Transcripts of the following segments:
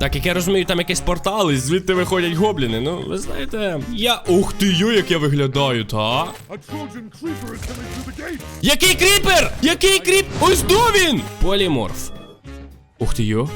Так, як я розумію, там якийсь портал, і звідти виходять гобліни. Ну, ви знаєте, я. Ух ти йо, як я виглядаю, та? Який кріпер? Який кріп? Ось до він! Поліморф. Ух ти йо.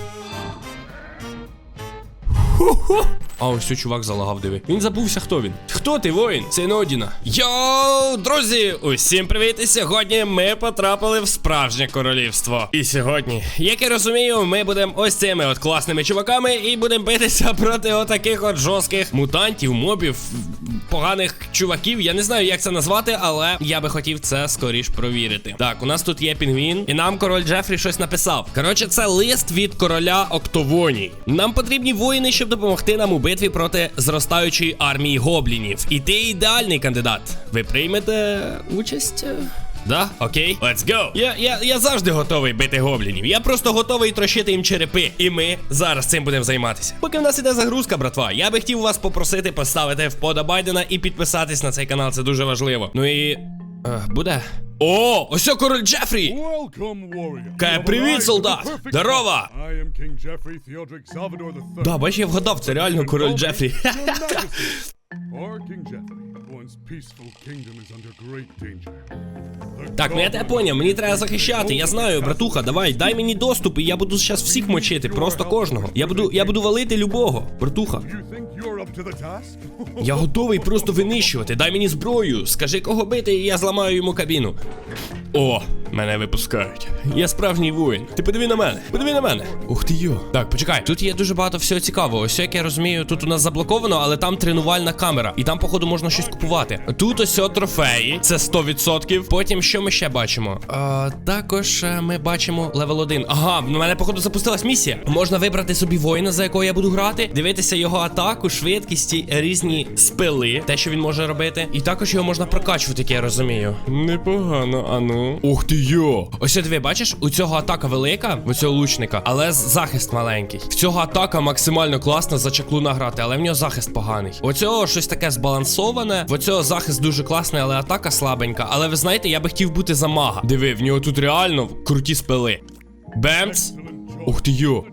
Ху-ху. А ось цей чувак залагав, диви. Він забувся, хто він. Хто ти, воїн? Син Одіна. Йоу, друзі! Усім привіт! І сьогодні ми потрапили в справжнє королівство. І сьогодні, як я розумію, ми будемо ось цими от класними чуваками і будемо битися проти отаких от жорстких мутантів, мобів, поганих чуваків. Я не знаю, як це назвати, але я би хотів це скоріш провірити. Так, у нас тут є пінгвін, і нам король Джефрі щось написав. Коротше, це лист від короля Октовоній. Нам потрібні воїни, щоб допомогти нам у битві проти зростаючої армії гоблінів. І ти ідеальний кандидат. Ви приймете участь? Да? Окей, let's go. Я, я, я завжди готовий бити гоблінів. Я просто готовий трощити їм черепи. І ми зараз цим будемо займатися. Поки в нас іде загрузка, братва, я би хотів вас попросити поставити вподобайдена і підписатись на цей канал. Це дуже важливо. Ну і. Е, буде. О, ось король Джефрі! Have «Привіт, солдат! the perfect Здорово!» time. I am King Geoffrey Theodoric Salvador III. Да, бач, я вгадав, це реально король Джефрі. Your Majesty. Our King Geoffrey, peaceful kingdom is under great danger. Так, ну я тебе поняв, мені треба захищати. Я знаю, братуха, давай, дай мені доступ, і я буду зараз всіх мочити, просто кожного. Я буду, я буду валити любого, братуха. Я готовий просто винищувати. Дай мені зброю. Скажи, кого бити, і я зламаю йому кабіну. О, мене випускають. Я справжній воїн. Ти подиви на мене. Подиви на мене. Ух ти йо. Так, почекай. Тут є дуже багато всього цікавого. Ось як я розумію, тут у нас заблоковано, але там тренувальна камера. І там, походу, можна щось купувати. Тут ось трофеї. Це 100%. Потім що ми ще бачимо? А, також е, ми бачимо левел 1. Ага, в мене, походу, запустилась місія. Можна вибрати собі воїна, за якого я буду грати, дивитися його атаку, швидкість, різні спили, те, що він може робити. І також його можна прокачувати, як я розумію. Непогано, ану. Ух ти йо! Ось диви, бачиш, у цього атака велика, у цього лучника, але захист маленький. В цього атака максимально класна за чаклуна грати, але в нього захист поганий. У цього щось таке збалансоване. В цього захист дуже класний, але атака слабенька. Але ви знаєте, я би хотів бути за мага. Диви, в нього тут реально круті спили. Бемц! Ух ти йо!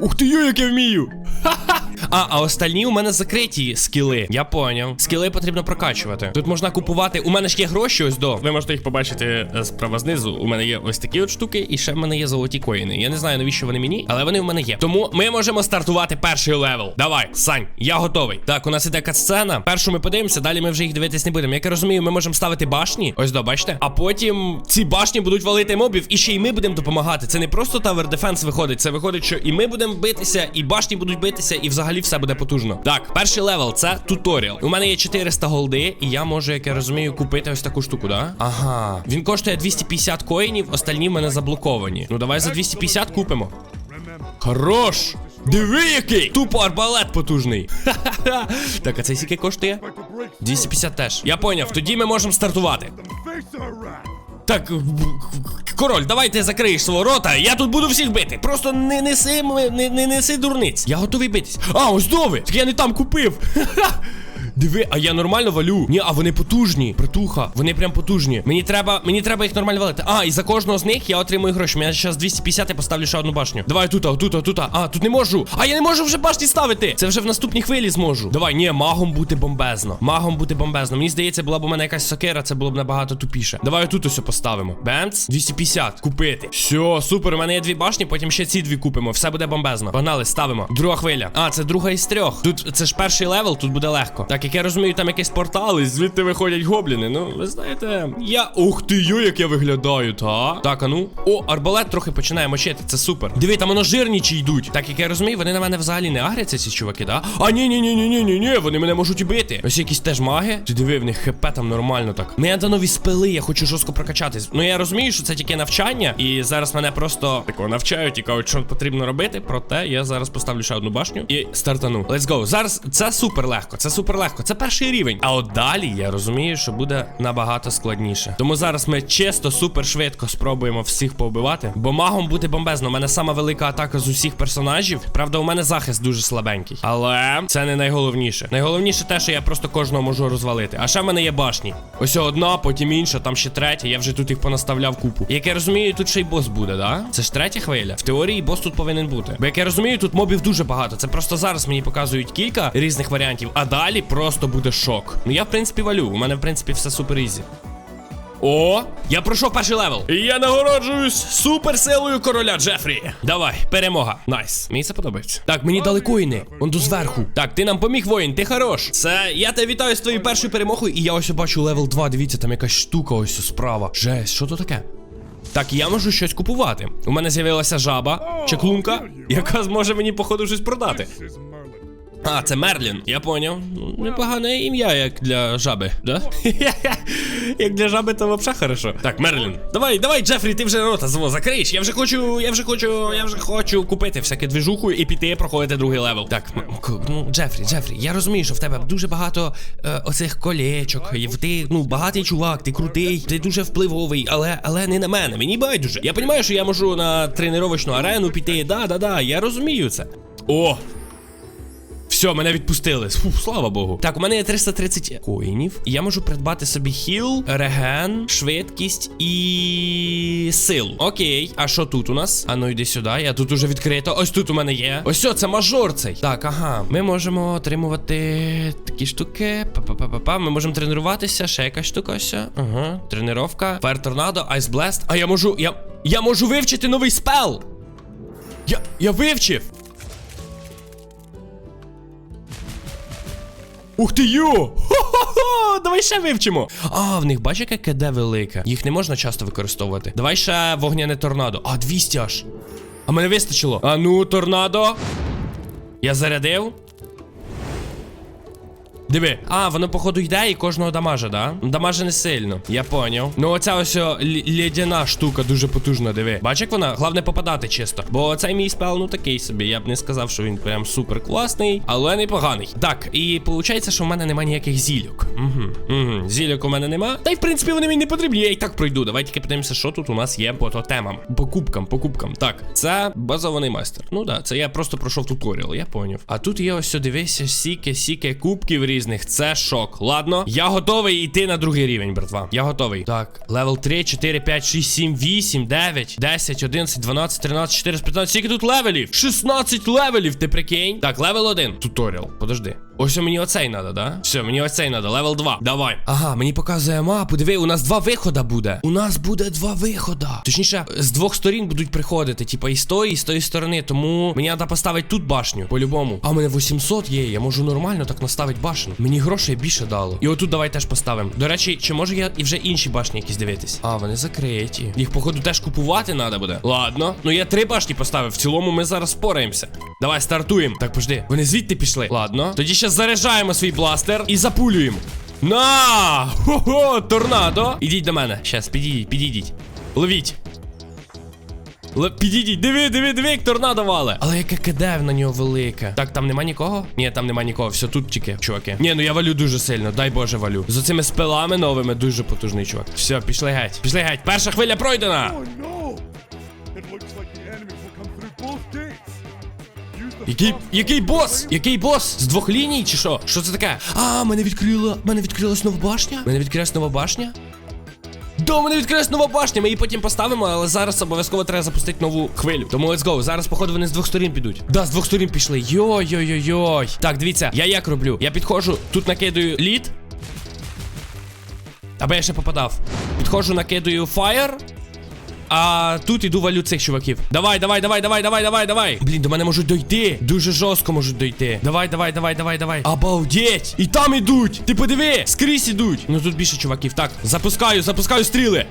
Ух ти йо, як я вмію! Ха-ха! А, а остальні у мене закриті скіли. Я поняв. Скіли потрібно прокачувати. Тут можна купувати. У мене ж є гроші ось до. Ви можете їх побачити е, справа знизу. У мене є ось такі от штуки, і ще в мене є золоті коїни. Я не знаю, навіщо вони мені, але вони в мене є. Тому ми можемо стартувати перший левел. Давай, Сань, я готовий. Так, у нас іде катсцена. Першу ми подивимося, далі ми вже їх дивитись не будемо. Як я розумію, ми можемо ставити башні. Ось до, бачите? А потім ці башні будуть валити мобів, і ще й ми будемо допомагати. Це не просто Tower Defense виходить. Це виходить, що і ми будемо битися, і башні будуть битися, і взагалі все буде потужно. Так, перший левел це туторіал. У мене є 400 голди, і я можу, як я розумію, купити ось таку штуку, да? Ага. Він коштує 250 коїнів, остальні в мене заблоковані. Ну давай за 250 купимо. Хорош! Диви який! Тупо арбалет потужний. Ха-ха-ха. Так, а цей скільки коштує? Like to 250 теж. Я поняв, тоді ми можемо стартувати. Так, король, давай ти закриєш свого рота, я тут буду всіх бити. Просто не неси, не, не неси дурниць. Я готовий битись. А, ось дови! Так я не там купив. Диви, а я нормально валю. Ні, а вони потужні. Братуха, вони прям потужні. Мені треба, мені треба їх нормально валити. А, і за кожного з них я отримую гроші. Я зараз 250 і поставлю ще одну башню. Давай тут, а, тут, а, тут. а. Тут не можу. А я не можу вже башні ставити. Це вже в наступній хвилі зможу. Давай, ні, магом бути бомбезно. Магом бути бомбезно. Мені здається, була б у мене якась сокира, це було б набагато тупіше. Давай тут ось поставимо. Бенц, 250. Купити. Все, супер. У мене є дві башні, потім ще ці дві купимо. Все буде бомбезно. Погнали, ставимо. Друга хвиля. А, це друга із трьох. Тут це ж перший левел, тут буде легко. Так, як я розумію, там якийсь портал, і звідти виходять гобліни. Ну, ви знаєте, я. Ух ти йо, як я виглядаю, та? Так, а ну. О, арбалет трохи починає мочити, це супер. Диви, там воно жирнічі йдуть. Так, як я розумію, вони на мене взагалі не агряться, ці чуваки, да? А ні, ні, ні, ні, ні, ні, ні, вони мене можуть бити. Ось якісь теж маги. Ти диви, в них хп там нормально так. Мені треба нові спили, я хочу жорстко прокачатись. Ну я розумію, що це тільки навчання, і зараз мене просто такого навчають і кажуть, що потрібно робити. Проте я зараз поставлю ще одну башню і стартану. Let's go. Зараз це супер легко. Це супер легко. Легко, це перший рівень. А от далі я розумію, що буде набагато складніше. Тому зараз ми чисто супер швидко спробуємо всіх повбивати. Бо магом бути бомбезно. У мене сама велика атака з усіх персонажів. Правда, у мене захист дуже слабенький. Але це не найголовніше. Найголовніше те, що я просто кожного можу розвалити. А ще в мене є башні. Ось одна, потім інша, там ще третя. Я вже тут їх понаставляв купу. Як я розумію, тут ще й бос буде, да? Це ж третя хвиля. В теорії бос тут повинен бути. Бо як я розумію, тут мобів дуже багато. Це просто зараз мені показують кілька різних варіантів, а далі просто буде шок. Ну я в принципі валю. У мене в принципі все супер ізі. О, я пройшов перший левел. І я нагороджуюсь суперсилою короля Джефрі. Давай, перемога. Найс. Мені це подобається. Так, мені дали коїни. Он до зверху. Так, ти нам поміг, воїн, ти хорош. Це я тебе вітаю з твоєю першою перемогою. І я ось бачу левел 2. Дивіться, там якась штука ось справа. Жесть, що то таке? Так, я можу щось купувати. У мене з'явилася жаба, чеклунка, яка зможе мені, походу, щось продати. А, це Мерлін. Я поняв. Ну, Непогане ім'я, як для жаби, да? як для жаби, то взагалі хорошо. Так, Мерлін. Давай, давай, Джефрі, ти вже рота зво закриєш. Я вже хочу, я вже хочу, я вже хочу купити всяке двіжуху і піти проходити другий левел. Так, ну, Джефрі, Джефрі, я розумію, що в тебе дуже багато е, оцих колечок. І ти, ну, багатий чувак, ти крутий, ти дуже впливовий, але, але не на мене. Мені байдуже. Я розумію, що я можу на тренувачну арену піти. Да, да, да, я розумію це. О, все, мене відпустили. Фу, слава Богу. Так, у мене є 330 коїнів. Я можу придбати собі хіл, реген, швидкість і силу. Окей. А що тут у нас? А ну йди сюди. Я тут уже відкрито. Ось тут у мене є. Ось це мажор цей. Так, ага. Ми можемо отримувати такі штуки. Па-па-па-па-па. Ми можемо тренуватися. Ще якась штука ось. Ага. Тренировка. Fire Tornado, Ice Blast. А я можу. Я. Я можу вивчити новий спел. Я. Я вивчив. Ух ти йо! Хо-хо-хо! Давай ще вивчимо. А, в них бач, яке КД велике. Їх не можна часто використовувати. Давай ще вогняне торнадо. А, 200 аж. А мене вистачило. А ну, торнадо. Я зарядив. Диви, а, воно, походу, йде і кожного дамажа, да? Дамаже не сильно. Я поняв. Ну, оця ось лідяна штука дуже потужна, диви. Бач, як вона? Головне попадати чисто. Бо цей мій спел, ну такий собі. Я б не сказав, що він прям супер класний, але непоганий. Так, і виходить, що в мене немає ніяких зільок. Угу. Угу. Зільок у мене нема. Та й в принципі вони мені не потрібні. Я і так пройду. Давай тільки подивимося, що тут у нас є по тотемам. По кубкам, по кубкам. Так, це базований майстер. Ну да, це я просто пройшов туторіал, я поняв. А тут є ось, дивися, сіки кубків різних. Це шок. Ладно, я готовий йти на другий рівень, братва. Я готовий. Так, левел 3, 4, 5, 6, 7, 8, 9, 10, 11, 12, 13, 14, 15. Скільки тут левелів? 16 левелів, ти прикинь? Так, левел 1. Туторіал. Подожди. Ось мені оцей надо, да? Все, мені оцей надо, левел 2. Давай. Ага, мені показує мапу. Диви, у нас два вихода буде. У нас буде два вихода. Точніше, з двох сторін будуть приходити, типа і з тої, і з тої сторони. Тому мені треба поставити тут башню, по-любому. А у мене 800 є, я можу нормально так наставити башню. Мені грошей більше дало. І отут давай теж поставимо. До речі, чи можу я і вже інші башні якісь дивитись? А, вони закриті. Їх, походу, теж купувати треба буде. Ладно. Ну я три башні поставив. В цілому ми зараз спораємося. Давай стартуємо. Так, пожди. Вони звідти пішли. Ладно. Тоді ще заряджаємо свій бластер і запулюємо. На! Хо-хо! Торнадо! Ідіть до мене. Щас, підійдіть, підійдіть. Ловіть. Л- підійдіть, диви, диви, диви, як торнадо вале. Але яке КД на нього велике. Так, там нема нікого? Ні, там нема нікого. Все тут тільки, чуваки. Ні, ну я валю дуже сильно, дай Боже валю. З оцими спилами новими дуже потужний чувак. Все, пішли геть. Пішли геть. Перша хвиля пройдена. Oh no! It looks like Який, який бос? Який бос? З двох ліній чи що? Що це таке? А, мене відкрила. Мене відкрилась нова башня? Мене відкрилась нова башня? Да, у мене відкрилась нова башня, ми її потім поставимо, але зараз обов'язково треба запустити нову хвилю. Тому let's go. Зараз, походу, вони з двох сторін підуть. Да, з двох сторін пішли. Йой-йой-йой-йой. Так, дивіться, я як роблю? Я підходжу, тут накидаю лід. Аби я ще попадав. Підходжу, накидаю фаєр. А тут іду валю цих чуваків. Давай, давай, давай, давай, давай, давай, давай. Блін, до мене можуть дойти. Дуже жорстко можуть дойти. Давай, давай, давай, давай, давай. Обалдеть! І там ідуть. Ти подиви, скрізь ідуть. Ну тут більше чуваків. Так, запускаю, запускаю стріли.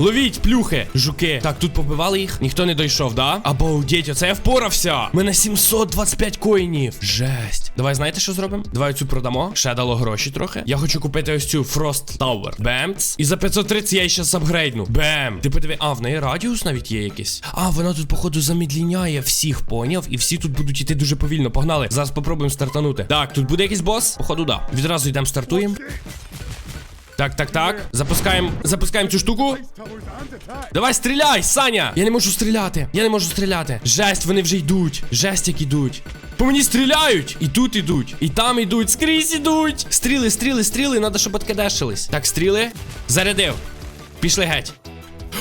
Ловіть, плюхи, жуки. Так, тут побивали їх. Ніхто не дійшов, да? Обалдеть, оце я впорався. У мене 725 коїнів. Жесть. Давай, знаєте, що зробимо? Давай цю продамо. Ще дало гроші трохи. Я хочу купити ось цю Frost Tower. Бемц. І за 530 я її щас апгрейдну. Бем. Ти подиви, а в неї радіус навіть є якийсь. А, вона тут, походу, замідліняє всіх, поняв? І всі тут будуть іти дуже повільно. Погнали. Зараз попробуємо стартанути. Так, тут буде якийсь бос? Походу, да. Відразу йдемо стартуємо. Так, так, так. Запускаємо. Запускаємо цю штуку. Давай стріляй, Саня! Я не можу стріляти. Я не можу стріляти. Жесть, вони вже йдуть. Жесть, як ідуть. По мені стріляють! І тут ідуть, і там ідуть, скрізь ідуть. Стріли, стріли, стріли, треба, щоб откадешились. Так, стріли. Зарядив. Пішли геть.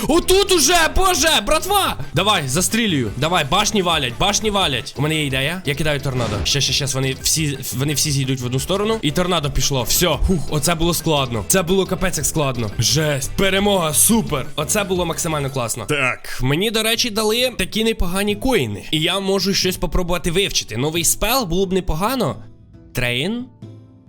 Отут уже, боже, братва! Давай, застрілюю. Давай, башні валять, башні валять. У мене є ідея. Я кидаю торнадо. Ще, ще, ще, вони всі, вони всі зійдуть в одну сторону. І торнадо пішло. Все. Хух, оце було складно. Це було капець як складно. Жесть. Перемога, супер. Оце було максимально класно. Так, мені, до речі, дали такі непогані коїни. І я можу щось попробувати вивчити. Новий спел було б непогано. Трейн.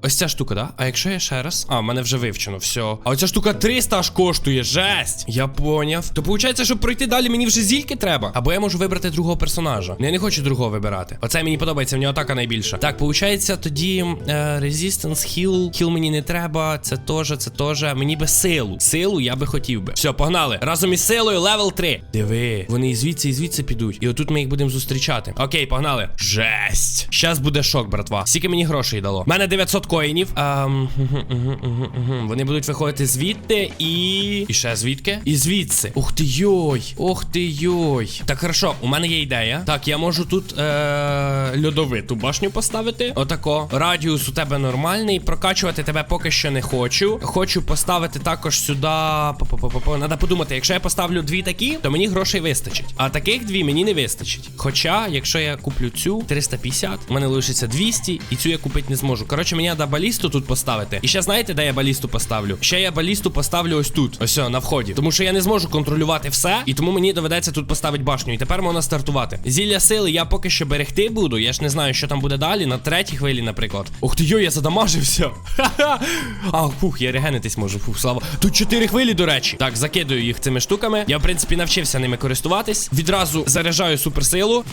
Ось ця штука, да? А якщо я ще раз? А, мене вже вивчено, все. А оця штука 300 аж коштує, жесть. Я поняв. То виходить, щоб пройти далі, мені вже зільки треба. Або я можу вибрати другого персонажа. Я не хочу другого вибирати. Оце мені подобається, в нього атака найбільша. Так, виходить, тоді е, Resistance, Heal. Heal мені не треба. Це теж, це теж. Мені би силу. Силу я би хотів би. Все, погнали. Разом із силою левел 3. Диви, вони і звідси, і звідси підуть. І отут ми їх будемо зустрічати. Окей, погнали. Жесть. Щас буде шок, братва. Скільки мені грошей дало? Мене 900 коїнів. Ем, мгм, мгм, мгм, мгм. Вони будуть виходити звідти і. І ще звідки? І звідси. Ух ти йой. Ох ти йой. Так, хорошо, у мене є ідея. Так, я можу тут е- льодовиту башню поставити. Отако. Радіус у тебе нормальний. Прокачувати тебе поки що не хочу. Хочу поставити також сюди. Надо подумати, якщо я поставлю дві такі, то мені грошей вистачить. А таких дві мені не вистачить. Хоча, якщо я куплю цю 350, у мене лишиться 200, і цю я купити не зможу. Коротше, мені треба балісту тут поставити. І ще знаєте, де я балісту поставлю? Ще я балісту поставлю ось тут. Ось на вході. Тому що я не зможу контролювати все, і тому мені доведеться тут поставити башню. І тепер можна стартувати. Зілля сили я поки що берегти буду. Я ж не знаю, що там буде далі. На третій хвилі, наприклад. Ух ти йо, я задамажився. Ха-ха. А, фух, я регенитись можу. Фух, слава. Тут чотири хвилі, до речі. Так, закидую їх цими штуками. Я, в принципі, навчився ними користуватись. Відразу заряджаю суперсилу.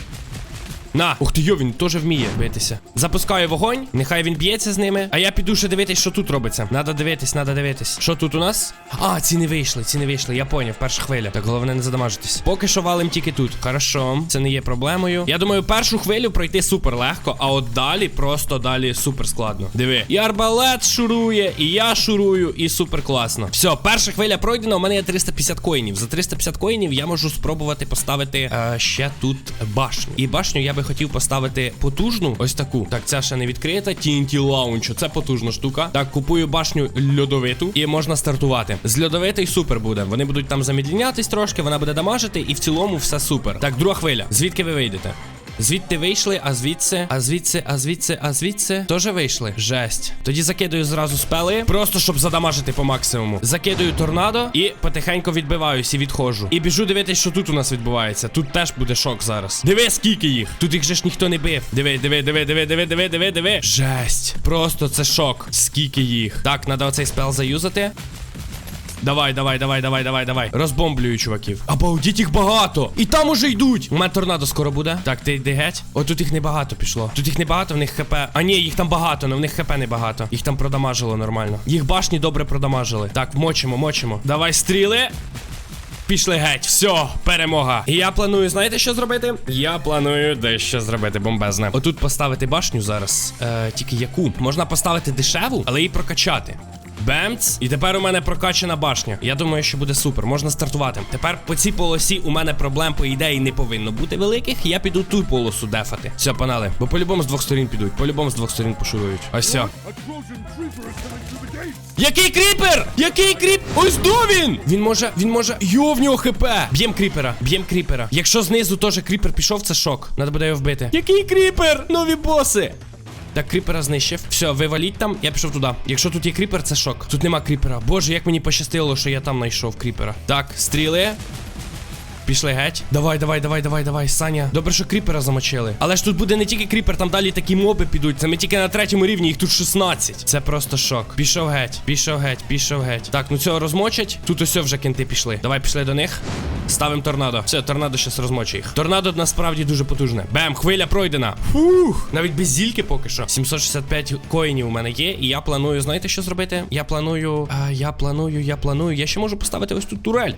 На, ух ти йо, він теж вміє битися. Запускаю вогонь, нехай він б'ється з ними. А я піду ще дивитись, що тут робиться. Надо дивитись, надо дивитись. Що тут у нас? А, ці не вийшли, ці не вийшли. Я поняв, перша хвиля. Так, головне не задамажитись. Поки що валим тільки тут. Хорошо, це не є проблемою. Я думаю, першу хвилю пройти супер легко, а от далі просто далі супер складно. Диви. І арбалет шурує, і я шурую, і супер класно. Все, перша хвиля пройдена. У мене є 350 коїнів. За 350 коїнів я можу спробувати поставити е, ще тут башню. І башню я би хотів поставити потужну. Ось таку. Так, ця ще не відкрита. TNT Launch. Це потужна штука. Так, купую башню льодовиту і можна стартувати. З льодовитий супер буде. Вони будуть там замідлінятись трошки, вона буде дамажити, і в цілому все супер. Так, друга хвиля. Звідки ви вийдете? Звідти вийшли, а звідси, а звідси, а звідси, а звідси теж вийшли. Жесть. Тоді закидаю зразу спели, просто щоб задамажити по максимуму. Закидаю торнадо і потихеньку відбиваюсь і відходжу. І біжу дивитись, що тут у нас відбувається. Тут теж буде шок зараз. Диви, скільки їх. Тут їх же ж ніхто не бив. Диви, диви, диви, диви, диви, диви, диви, диви. Жесть. Просто це шок. Скільки їх. Так, треба оцей спел заюзати. Давай, давай, давай, давай, давай, давай. Розбомблюю, чуваків. Обалдіть їх багато. І там уже йдуть. У мене торнадо скоро буде. Так, ти йди геть. О, тут їх небагато пішло. Тут їх небагато, в них хп. А ні, їх там багато, але в них хп небагато. Їх там продамажило нормально. Їх башні добре продамажили. Так, мочимо, мочимо. Давай стріли. Пішли геть, все, перемога. І я планую, знаєте, що зробити? Я планую дещо зробити бомбезне. Отут поставити башню зараз. Е, тільки яку? Можна поставити дешеву, але її прокачати. Бемц. І тепер у мене прокачана башня. Я думаю, що буде супер. Можна стартувати. Тепер по цій полосі у мене проблем, по ідеї, не повинно бути великих. Я піду ту полосу дефати. Все, панали. Бо по-любому з двох сторін підуть. По-любому з двох сторін пошурують. Ось все. Який кріпер? Який кріп? Ось до він! Він може, він може. Йо, в нього хп. Б'єм кріпера, б'єм кріпера. Якщо знизу теж кріпер пішов, це шок. Надо буде його вбити. Який кріпер? Нові боси. Так, кріпера знищив. Все, виваліть там, я пішов туди. Якщо тут є кріпер, це шок. Тут нема кріпера. Боже, як мені пощастило, що я там знайшов кріпера. Так, стріли. Пішли геть. Давай, давай, давай, давай, давай, Саня. Добре, що кріпера замочили. Але ж тут буде не тільки кріпер, там далі такі моби підуть. Це ми тільки на третьому рівні, їх тут 16. Це просто шок. Пішов геть, пішов геть, пішов геть. Так, ну цього розмочать. Тут ось вже кінти пішли. Давай пішли до них. Ставимо торнадо. Все, торнадо щас розмочить їх. Торнадо насправді дуже потужне. Бем, хвиля пройдена. Фух, навіть без зільки поки що. 765 коїнів у мене є, і я планую, знаєте, що зробити? Я планую. А, я планую, я планую. Я ще можу поставити ось тут турель.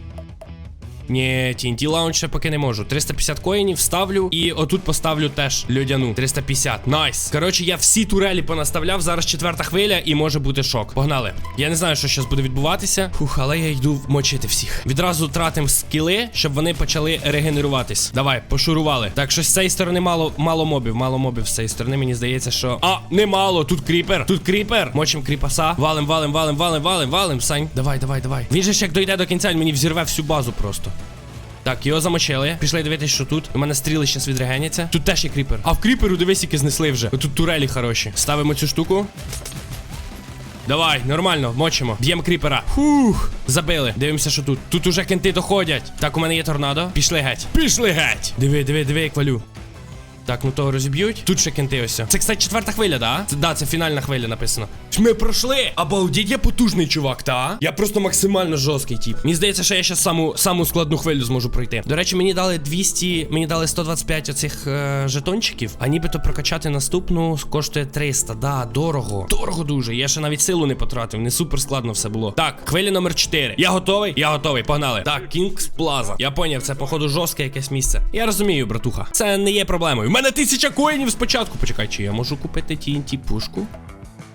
Ні, TNT лаунч ще поки не можу. 350 коїнів ставлю. І отут поставлю теж льодяну. 350. Найс. Коротше, я всі турелі понаставляв. Зараз четверта хвиля і може бути шок. Погнали. Я не знаю, що зараз буде відбуватися. Фух, але я йду мочити всіх. Відразу тратим скіли, щоб вони почали регенеруватись. Давай, пошурували. Так, що з цієї сторони мало, мало мобів. Мало мобів з цієї сторони. Мені здається, що. А, немало. Тут кріпер. Тут кріпер. Мочим кріпаса. Валим, валим, валим, валим, валим, валим. Сань. Давай, давай, давай. Він же ж як дойде до кінця, він мені взірве всю базу просто. Так, його замочили. Пішли дивитися, що тут. У мене стріли зараз відрегеняться. Тут теж є кріпер. А в кріперу дивись, які знесли вже. Тут турелі хороші. Ставимо цю штуку. Давай, нормально, мочимо. Б'ємо кріпера. Фух, забили. Дивимося, що тут. Тут уже кенти доходять. Так, у мене є торнадо. Пішли геть. Пішли геть. Диви, диви, диви, як валю. Так, ну того розіб'ють. Тут ще кенти ось. Це, кстати, четверта хвиля, да? Це, да, це фінальна хвиля написано. Ми пройшли. Обалдеть, я потужний чувак, та? Я просто максимально жорсткий тип. Мені здається, що я ще саму саму складну хвилю зможу пройти. До речі, мені дали 200, мені дали 125 оцих е, жетончиків, а нібито прокачати наступну коштує 300. Да, дорого. Дорого дуже. Я ще навіть силу не потратив. Не супер складно все було. Так, хвиля номер 4. Я готовий? Я готовий. Погнали. Так, Kings Plaza. Я поняв, це походу жорстке якесь місце. Я розумію, братуха. Це не є проблемою. Мене тисяча коїнів спочатку. Почекай, чи я можу купити TNT пушку?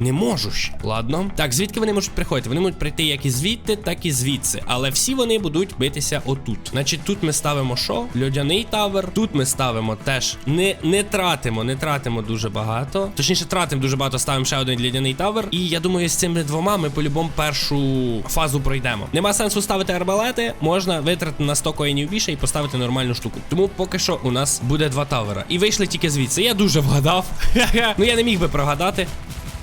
Не можу ще. Ладно. Так, звідки вони можуть приходити? Вони можуть прийти як і звідти, так і звідси. Але всі вони будуть битися отут. Значить, тут ми ставимо що? Льодяний тавер. Тут ми ставимо теж. Не не тратимо, не тратимо дуже багато. Точніше, тратимо дуже багато, ставимо ще один льодяний тавер. І я думаю, з цими двома ми по-любому першу фазу пройдемо. Нема сенсу ставити арбалети, можна витратити на 100 коїнів більше і поставити нормальну штуку. Тому поки що у нас буде два тавера. І вийшли тільки звідси. Я дуже вгадав. ну я не міг би прогадати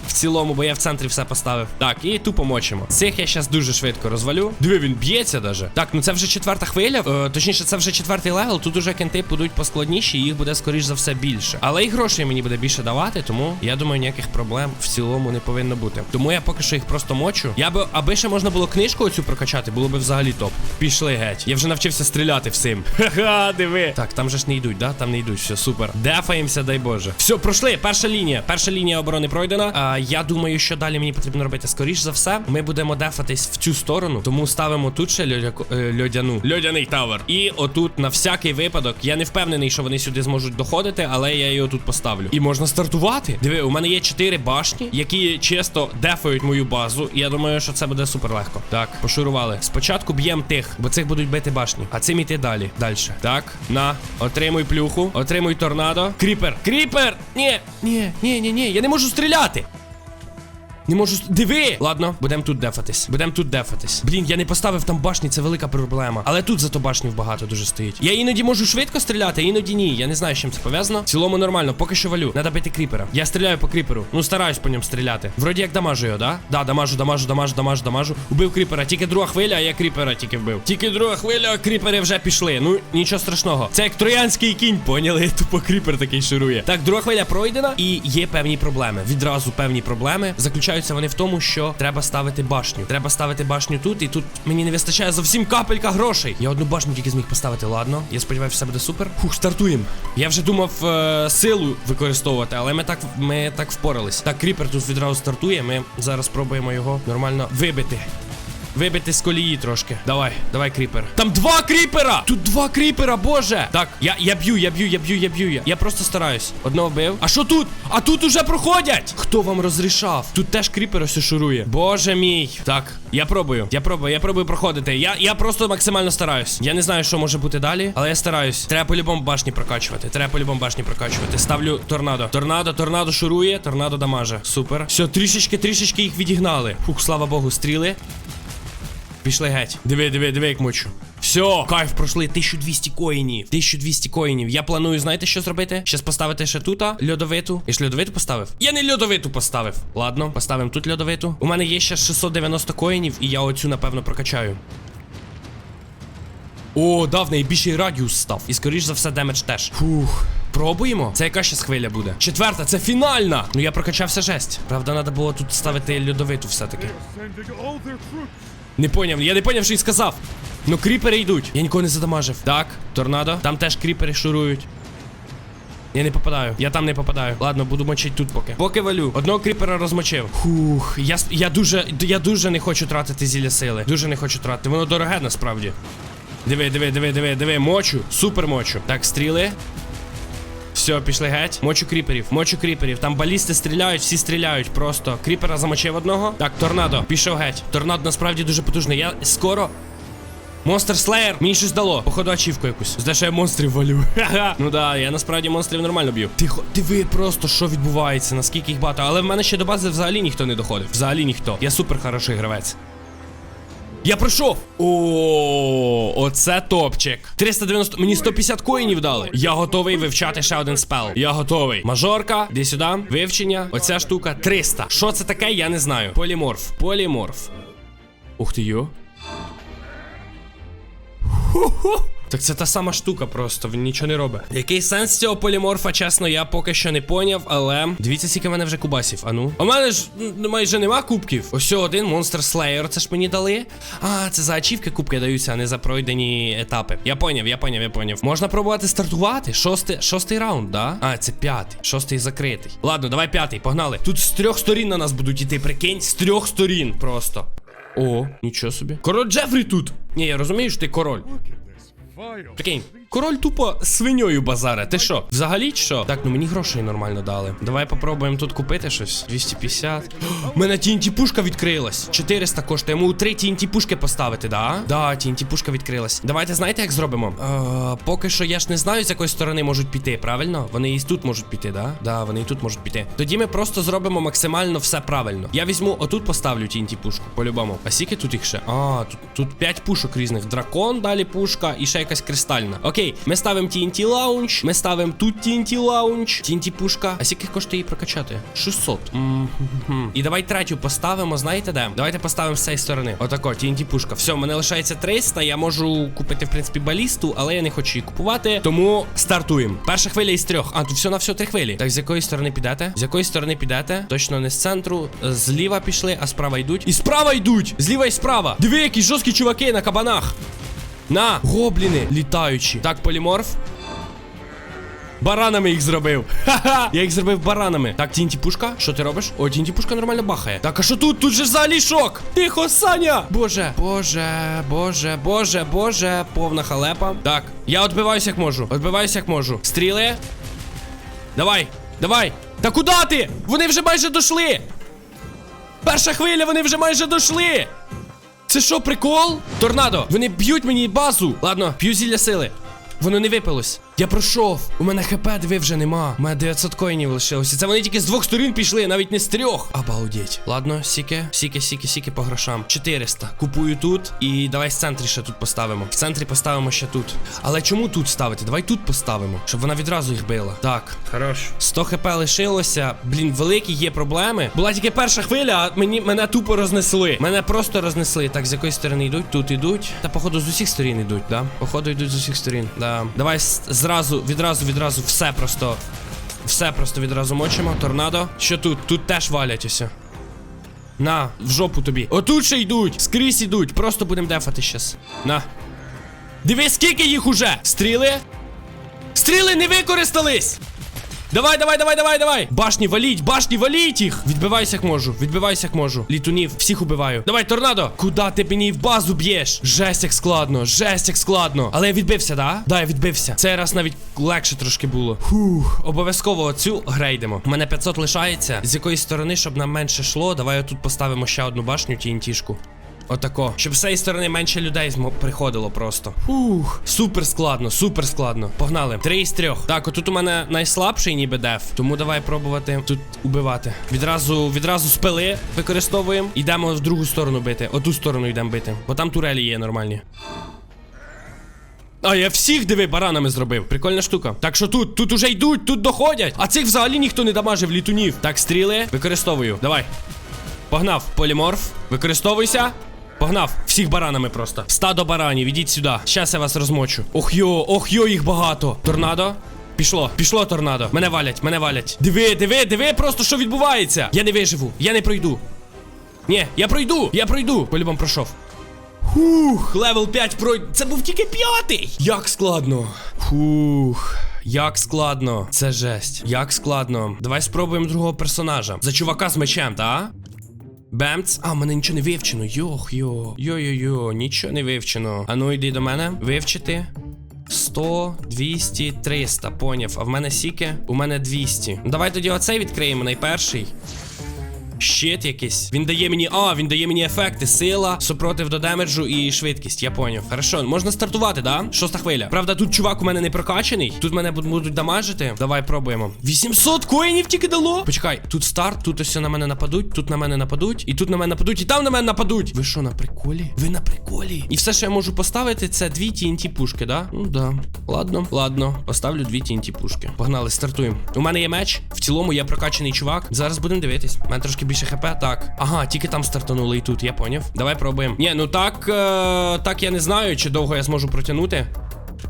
в цілому, бо я в центрі все поставив. Так, і тупо мочимо. Цих я зараз дуже швидко розвалю. Диви, він б'ється даже. Так, ну це вже четверта хвиля. Е, точніше, це вже четвертий левел. Тут уже кенти будуть поскладніші, і їх буде, скоріш за все, більше. Але і грошей мені буде більше давати, тому я думаю, ніяких проблем в цілому не повинно бути. Тому я поки що їх просто мочу. Я би, аби ще можна було книжку оцю прокачати, було би взагалі топ. Пішли геть. Я вже навчився стріляти всім. Ха-ха, диви. Так, там же ж не йдуть, да? Там не йдуть. Все, супер. Дефаємося, дай Боже. Все, пройшли. Перша лінія. Перша лінія оборони пройдена. А, я думаю, що далі мені потрібно робити. Скоріш за все, ми будемо дефатись в цю сторону. Тому ставимо тут ще е, льодяну. Льодяний тавер. І отут на всякий випадок. Я не впевнений, що вони сюди зможуть доходити, але я його тут поставлю. І можна стартувати. Диви, у мене є чотири башні, які чисто дефають мою базу. І я думаю, що це буде супер легко. Так, пошурували. Спочатку б'ємо тих, бо цих будуть бити башні. А цим іти далі. Далі. Так, на, отримуй плюху, отримуй торнадо. Кріпер! Кріпер! Ні, ні, ні, ні, ні, я не можу стріляти. Не можу. Диви! Ладно, будемо тут дефатись. Будемо тут дефатись. Блін, я не поставив там башні, це велика проблема. Але тут зато башнів багато дуже стоїть. Я іноді можу швидко стріляти, а іноді ні. Я не знаю, з чим це пов'язано. В цілому нормально, поки що валю. Надо бити кріпера. Я стріляю по кріперу. Ну, стараюсь по ньому стріляти. Вроді як дамажу його, да? Да, дамажу, дамажу, дамажу, дамажу, дамажу. Убив кріпера. Тільки друга хвиля, а я кріпера тільки вбив. Тільки друга хвиля, а кріпери вже пішли. Ну, нічого страшного. Це як троянський кінь, поняли? Тупо кріпер такий ширує. Так, друга хвиля пройдена, і є певні проблеми. Відразу певні проблеми. Заключаються вони в тому, що треба ставити башню. Треба ставити башню тут, і тут мені не вистачає зовсім капелька грошей. Я одну башню тільки зміг поставити, ладно. Я сподіваюся, все буде супер. Фух, стартуємо. Я вже думав е, силу використовувати, але ми так ми так впорались. Так, кріпер тут відразу стартує. Ми зараз спробуємо його нормально вибити. Вибити з колії трошки. Давай, давай, кріпер. Там два кріпера! Тут два кріпера, боже! Так, я, я б'ю, я б'ю, я б'ю, я б'ю. Я, я просто стараюсь. Одного вбив. А що тут? А тут уже проходять! Хто вам розрішав? Тут теж кріпер ось шурує. Боже мій. Так, я пробую. Я пробую, я пробую проходити. Я, я просто максимально стараюсь. Я не знаю, що може бути далі, але я стараюсь. Треба по-любому башні прокачувати. Треба по-любому башні прокачувати. Ставлю торнадо. Торнадо, торнадо шурує, торнадо дамаже. Супер. Все, трішечки, трішечки їх відігнали. Фух, слава Богу, стріли. Пішли геть. Диви, диви, диви, як мочу. Все, кайф, пройшли 1200 коїнів. 1200 коїнів. Я планую, знаєте, що зробити? Щас поставити ще тут льодовиту. Я ж льодовиту поставив? Я не льодовиту поставив. Ладно, поставимо тут льодовиту. У мене є ще 690 коїнів, і я оцю, напевно, прокачаю. О, да, в неї більший радіус став. І скоріш за все демедж теж. Фух. Пробуємо. Це яка щас хвиля буде? Четверта, це фінальна! Ну я прокачався жесть. Правда, треба було тут ставити льодовиту все-таки. Не поняв, я не поняв, що він сказав. Ну кріпери йдуть. Я нікого не задамажив. Так, торнадо. Там теж кріпери шурують. Я не попадаю. Я там не попадаю. Ладно, буду мочити тут поки. Поки валю. Одного кріпера розмочив. Хух, я, я дуже. Я дуже не хочу тратити зілля сили. Дуже не хочу тратити. Воно дороге насправді. Диви, диви, диви, диви, диви, мочу. Супер мочу. Так, стріли. Все, пішли геть. Мочу кріперів, мочу кріперів. Там балісти стріляють, всі стріляють просто. Кріпера замочив одного. Так, торнадо, пішов геть. Торнадо насправді дуже потужний. Я скоро. Монстр Слеєр, мені щось дало. Походу ачівку якусь. Що я монстрів валю. Ха-ха. Ну да, я насправді монстрів нормально б'ю. Тихо, диви просто, що відбувається, наскільки їх багато. Але в мене ще до бази взагалі ніхто не доходив. Взагалі ніхто. Я супер хороший гравець. Я пройшов! О, оце топчик. 390. Мені 150 коїнів дали. Я готовий вивчати ще один спел. Я готовий. Мажорка, іди сюди. Вивчення. Оця штука 300. Що це таке, я не знаю. Поліморф. Поліморф. Ух ти йо. Ху-ху. Так це та сама штука просто, він нічого не робить. Який сенс цього поліморфа, чесно, я поки що не поняв, але дивіться, скільки в мене вже кубасів. А ну. У мене ж майже нема кубків. Ось один Монстр Slayer, це ж мені дали. А, це за ачівки кубки даються, а не за пройдені етапи. Я поняв, я поняв, я поняв. Можна пробувати стартувати. Шостий, шостий раунд, да? А, це п'ятий. Шостий закритий. Ладно, давай п'ятий, погнали. Тут з трьох сторін на нас будуть іти, прикинь, з трьох сторін просто. О, нічого собі. Король Джефрі тут. Ні, я розумію, що ти король. Pra quem король тупо свиньою базаре. Ти що? Взагалі що? Так, ну мені грошей нормально дали. Давай попробуємо тут купити щось. 250. У мене TNT пушка відкрилась. 400 коштує. Йому 3 TNT пушки поставити, да? Да, TNT пушка відкрилась. Давайте знаєте, як зробимо? Е, поки що я ж не знаю, з якої сторони можуть піти, правильно? Вони і тут можуть піти, да? Да, вони і тут можуть піти. Тоді ми просто зробимо максимально все правильно. Я візьму, отут поставлю TNT пушку, по-любому. А скільки тут їх ще? А, тут, тут 5 пушок різних. Дракон, далі пушка і ще якась кристальна. Окей, ми ставимо TNT лаунч, ми ставимо тут TNT лаунч, TNT пушка. А скільки коштує її прокачати? 600. Мгм. І давай третю поставимо, знаєте де? Давайте поставимо з цієї сторони. Отако, TNT пушка. Все, мене лишається 300. Я можу купити, в принципі, балісту, але я не хочу її купувати. Тому стартуємо. Перша хвиля із трьох. А, тут все на все три хвилі. Так, з якої сторони підете? З якої сторони підете? Точно не з центру. Зліва пішли, а справа йдуть. І справа йдуть! Зліва і справа. Диви, які жорсткі чуваки на кабанах. На, гобліни літаючі. Так, поліморф. Баранами їх зробив. Ха-ха! Я їх зробив баранами. Так, тінті пушка, що ти робиш? О, тінті пушка нормально бахає. Так, а що тут? Тут же взагалі шок! Тихо, Саня! Боже, боже, боже, боже, боже, повна халепа. Так, я відбиваюся як можу. Відбиваюся як можу. Стріли. Давай, давай. Та куди ти? Вони вже майже дошли. Перша хвиля, вони вже майже дошли. Це що, прикол? Торнадо, вони б'ють мені базу. Ладно, п'ю зілля сили. Воно не випилось. Я пройшов. У мене хп, диви вже нема. У мене 900 коїнів лишилося. Це вони тільки з двох сторін пішли, навіть не з трьох. Обалдеть. Ладно, сіки, сіки, сіки, сіки по грошам. 400. Купую тут. І давай з центрі ще тут поставимо. В центрі поставимо ще тут. Але чому тут ставити? Давай тут поставимо, щоб вона відразу їх била. Так, хорош. 100 хп лишилося. Блін, великі є проблеми. Була тільки перша хвиля, а мені мене тупо рознесли. Мене просто рознесли. Так, з якої сторони йдуть? Тут йдуть. Та походу з усіх сторін йдуть, да? Походу йдуть з усіх сторін. Да. Давай с- зразу, відразу, відразу, все просто. Все просто відразу мочимо. Торнадо. Що тут? Тут теж валять усе. На, в жопу тобі. Отут ще йдуть. Скрізь йдуть. Просто будемо дефати щас. На. Диви, скільки їх уже! Стріли? Стріли не використались! Давай, давай, давай, давай, давай! Башні валіть, башні валіть їх! Відбиваюся як можу, відбиваюся як можу. Літунів, всіх убиваю. Давай, торнадо! Куда ти мені в базу б'єш? Жесть як складно, жесть як складно. Але я відбився, да? Да, я відбився. Цей раз навіть легше трошки було. Фух, обов'язково цю грейдемо. У мене 500 лишається. З якої сторони, щоб нам менше йшло, давай отут поставимо ще одну башню TNT-шку. Отако. Щоб з цієї сторони менше людей змо- приходило просто. Фух. Супер складно, супер складно. Погнали. Три із трьох. Так, отут у мене найслабший ніби деф. Тому давай пробувати тут убивати. Відразу, відразу спили використовуємо. Йдемо в другу сторону бити. Оту сторону йдемо бити. Бо там турелі є нормальні. А, я всіх диви баранами зробив. Прикольна штука. Так що тут, тут уже йдуть, тут доходять. А цих взагалі ніхто не дамажив літунів. Так, стріли. Використовую. Давай. Погнав. Поліморф. Використовуйся. Погнав, всіх баранами просто. Стадо баранів, ідіть сюди. Щас я вас розмочу. Ох йо, ох йо, їх багато. Торнадо. Пішло, пішло торнадо. Мене валять, мене валять. Диви, диви, диви, просто що відбувається. Я не виживу, я не пройду. Ні, я пройду, я пройду. По-любому пройшов. Фух, левел 5 пройду. Це був тільки п'ятий. Як складно. Фух. Як складно. Це жесть. Як складно. Давай спробуємо другого персонажа. За чувака з мечем, та? Бемц. А, в мене нічого не вивчено. Йох, йо. Йо-йо-йо, нічого не вивчено. А ну йди до мене. Вивчити. 100, 200, 300, поняв. А в мене сіки? У мене 200. Ну, Давай тоді оцей відкриємо найперший. Щит якийсь. Він дає мені. А, він дає мені ефекти. Сила, супротив до демеджу і швидкість. Я поняв. Хорошо, можна стартувати, да? Шоста хвиля. Правда, тут чувак у мене не прокачаний. Тут мене будуть дамажити. Давай пробуємо. 800 коїнів тільки дало. Почекай, тут старт, тут ось на мене нападуть, тут на мене нападуть, і тут на мене нападуть, і там на мене нападуть. Ви що, на приколі? Ви на приколі? І все, що я можу поставити, це дві TNT пушки, да? Ну да. Ладно, ладно. Поставлю дві TNT пушки. Погнали, стартуємо. У мене є меч. В цілому я прокачаний чувак. Зараз будемо дивитись. У мене трошки більше хп. Так. Ага, тільки там стартанули і тут, я поняв. Давай пробуємо. Ні, ну так. Е, так я не знаю, чи довго я зможу протягнути.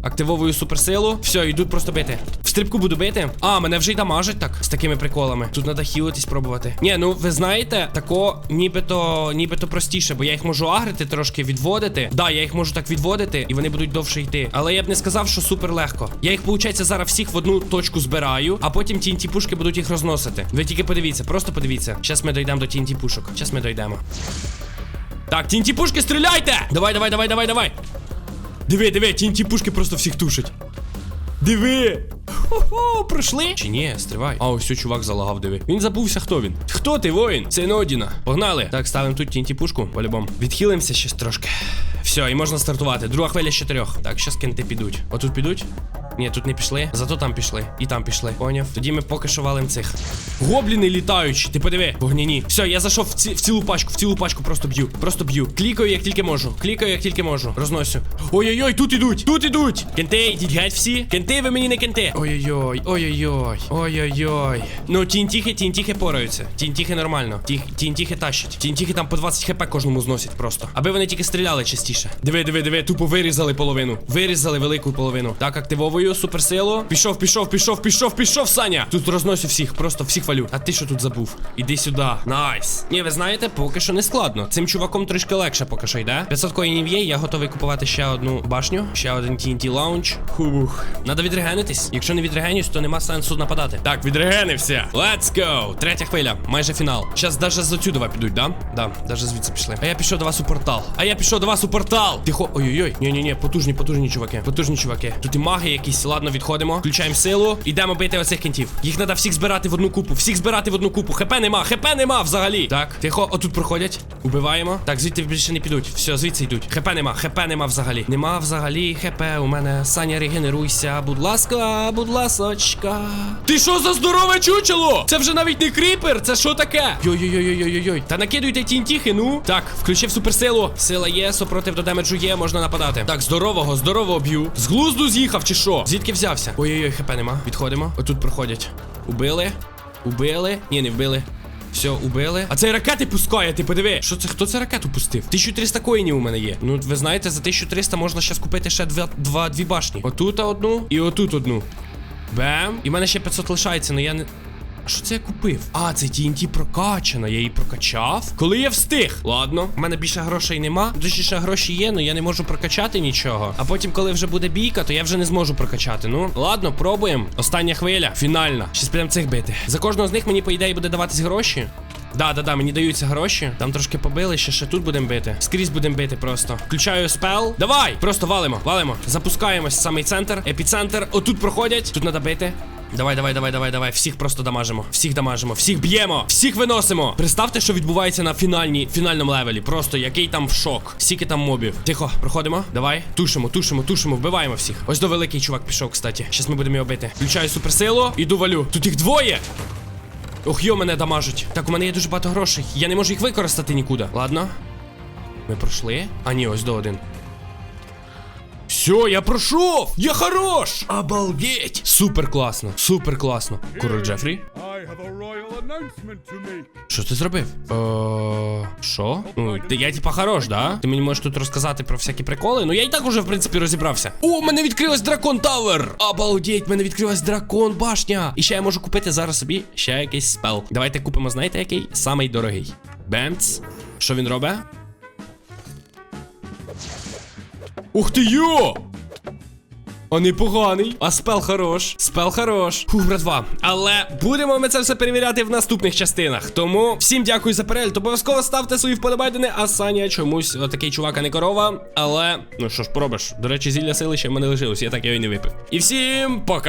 Активовую суперсилу. Все, йду просто бити. В стрибку буду бити. А, мене вже й дамажить так з такими приколами. Тут треба хілитись пробувати. Ні, ну ви знаєте, тако нібито нібито простіше, бо я їх можу агрити, трошки відводити. Да, я їх можу так відводити, і вони будуть довше йти. Але я б не сказав, що супер легко. Я їх, виходить, зараз всіх в одну точку збираю, а потім ті пушки будуть їх розносити. Ви тільки подивіться, просто подивіться. Зараз ми дійдемо до ті пушок. Зараз ми дійдемо. Так, ті пушки, стріляйте! Давай, давай, давай, давай, давай. Диви, диви, тінті пушки просто всіх тушать. Диви! Хо-хо, пройшли? Чи ні, стривай. А ось цей чувак залагав, диви. Він забувся, хто він. Хто ти, воїн? Це Нодіна. Погнали. Так, ставимо тут тінті пушку, по-любому. Відхилимося ще трошки. Все, і можна стартувати. Друга хвиля з чотирьох. Так, щас кенти підуть. Отут підуть? Ні, тут не пішли. Зато там пішли. І там пішли. Поняв. Тоді ми поки що валим цих. Гобліни літаючі. Ти подиви. Вогняні. Все, я зайшов в, ці, в цілу пачку, в цілу пачку просто б'ю. Просто б'ю. Клікаю, як тільки можу. Клікаю, як тільки можу. Розносю. Ой-ой-ой, тут ідуть. Тут ідуть. Кенти, йдіть геть всі. Кенти, ви мені не кенти. Ой-ой-ой, ой-ой-ой. Ой-ой-ой. Ну, тінтіхи, тінтіхи пораються. Тінтіхи нормально. Тіх, тінтіхи тащать. Тінтіхи там по 20 хп кожному зносять просто. Аби вони тільки стріляли частіше. Диви, диви, диви, тупо вирізали половину. Вирізали велику половину. Так, активовую суперсилу. Пішов, пішов, пішов, пішов, пішов, Саня. Тут розносю всіх, просто всіх валю. А ти що тут забув? Іди сюди. Найс. Ні, ви знаєте, поки що не складно. Цим чуваком трішки легше поки що йде. 500 коїнів є, я готовий купувати ще одну башню, ще один TNT лаунч. Хух. Надо відрегенитись. Якщо не відрегенюсь, то нема сенсу нападати. Так, відрегенився. Let's go. Третя хвиля, майже фінал. Щас даже з отсюда підуть, да? Да, даже звідси пішли. А я пішов до вас у портал. А я пішов до вас у портал. Тихо. Ой-ой-ой. Ні-ні-ні, потужні, потужні чуваки. Потужні чуваки. Тут і маги якісь. Ладно, відходимо. Включаємо силу. Ідемо бити оцих кінтів. Їх треба всіх збирати в одну купу. Всіх збирати в одну купу. ХП нема, ХП нема взагалі. Так, тихо, отут проходять. Убиваємо. Так, звідти більше не підуть. Все, звідси йдуть. ХП нема, ХП нема взагалі. Нема взагалі ХП. У мене Саня, регенеруйся. Будь ласка, будь ласочка. Ти що за здорове чучело? Це вже навіть не кріпер. Це що таке? Йой-йой-йой-йой-йой. Та накидуйте тінтіхи, ну. Так, включив суперсилу. Сила є, супротив до демеджу є, можна нападати. Так, здорового, здорового б'ю. З глузду з'їхав чи що? Звідки взявся? Ой-ой-ой, хп нема. Відходимо. Отут проходять. Убили. Убили. Ні, не вбили. Все, убили. А цей ракети пускає, ти подиви. Що це? Хто це ракету пустив? 1300 коїнів у мене є. Ну, ви знаєте, за 1300 можна зараз купити ще два, два, дві башні. Отут одну і отут одну. Бем. І в мене ще 500 лишається, але я не. Що це я купив? А, це TNT прокачана, я її прокачав. Коли я встиг. Ладно, в мене більше грошей нема. Точніше, гроші є, але я не можу прокачати нічого. А потім, коли вже буде бійка, то я вже не зможу прокачати. Ну, ладно, пробуємо. Остання хвиля, фінальна. Щас підемо цих бити. За кожного з них мені, по ідеї, буде даватись гроші. Да, да, да, мені даються гроші. Там трошки побили, ще ще тут будемо бити. Скрізь будемо бити просто. Включаю спел. Давай! Просто валимо, валимо. Запускаємось в самий центр. Епіцентр. Отут проходять. Тут треба бити. Давай, давай, давай, давай, давай. Всіх просто дамажимо. Всіх дамажимо, всіх б'ємо, всіх виносимо. Представте, що відбувається на фінальній, фінальному левелі. Просто який там шок. Скільки там мобів. Тихо, проходимо. Давай. Тушимо, тушимо, тушимо, вбиваємо всіх. Ось до великий чувак пішов, кстати. Щас ми будемо його бити. Включаю суперсилу. Іду валю. Тут їх двоє. Ох, йо, мене дамажить. Так, у мене є дуже багато грошей. Я не можу їх використати нікуди. Ладно. Ми пройшли. А ні, ось до один. Все, я пройшов! Я хорош! Обалдеть! Супер класно, супер класно. Король Джефрі. Що ти зробив? Що? Ну, я типа хорош, да? Ти мені можеш тут розказати про всякі приколи. Ну я і так уже, в принципі, розібрався. О, мене відкрилась дракон Тавер! Обалдеть, мене відкрилась дракон башня. І ще я можу купити зараз собі ще якийсь спел. Давайте купимо, знаєте, який? Самий дорогий. Бемц. Що він робить? Ух ти йо! А непоганий. А спел хорош. Спел хорош. Фух, братва. Але будемо ми це все перевіряти в наступних частинах. Тому всім дякую за перегляд. Обов'язково ставте свої вподобайдини. а Саня чомусь отакий чувак, а не корова. Але, ну що ж, пробиш. До речі, зілля сили ще в мене лишилось, я так його і не випив. І всім пока!